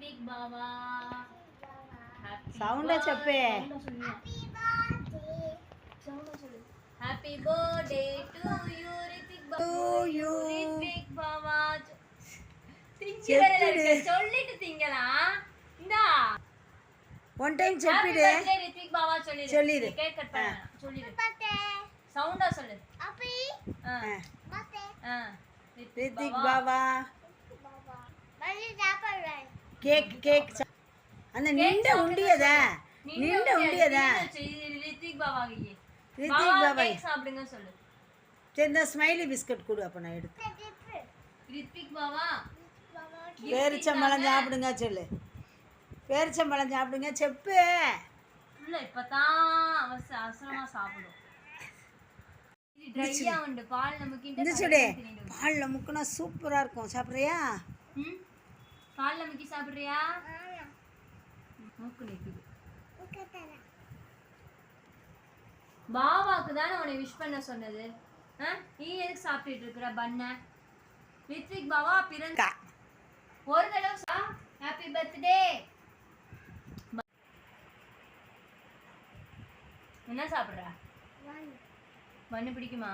ரித்விக் பாவா சவுண்டா చెప్పే happy birthday to you Rithik To you. Rithvik பாவா చెప్తుడే. சொல்லிட்டு திங்கலாம் இந்தா one time happy చెప్పిడే birthday Ritvik பாவா சொல்லிடு சொல்லிடு. கேக் கட் பண்ண சொல்லிடு சவுண்டா சொல்லு ஆ ஆ ரித்திக் பாபா கேக் கேக் அந்த நிண்ட உண்டியதா? நிண்ட உண்டியதா? ரித்திக் பாவா ரித்திக் பாபா கேக் சாப்பிடுங்க சொல்லு. சரி இந்த ஸ்மைலி பிஸ்கட் கொடு அப்போ நான் எடுத்து. ரித்விக் பாவா. பேரிச்சம்பழம் சாப்பிடுங்க சொல்லு. பேரிச்சம்பழம் சாப்பிடுங்க செப்பு. இல்ல இப்பதான் அவசர அவசரமா சாப்பிடும். பால் நமக்கு பாலில் முக்குனா சூப்பராக இருக்கும். சாப்பிட்றியா? ம்? பால் நமக்கு சாப்பிடுறியா? மூக்கு நிக்குது. பாபாக்கு தானே உன்னை விஷ் பண்ண சொன்னது? ஆ? நீ எதுக்கு சாப்பிட்டுட்டு இருக்கிற பண்ண? ரித்விக் பாபா பிறந்த ஒரு தடவை ஹாப்பி பர்த்டே என்ன சாப்பிட்ற? பண்ணு பிடிக்குமா?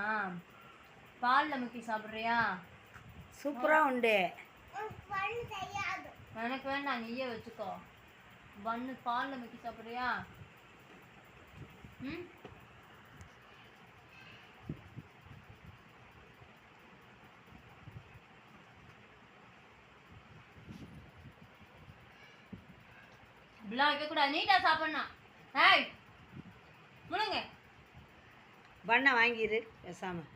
பால் நமக்கு சாப்பிட்றியா? சூப்பராக உண்டு. எனக்கு வேண்டாம் நீயே வச்சுக்கோ. பண்ணு பாலில் மிக்கி சாப்பிட்றியா? ம்? இப்படிலாம் வைக்கக்கூடாது நீட்டாக சாப்பிட்ணும் ஏய் முழுங்க. பண்ணை வாங்கிடு பேசாமல்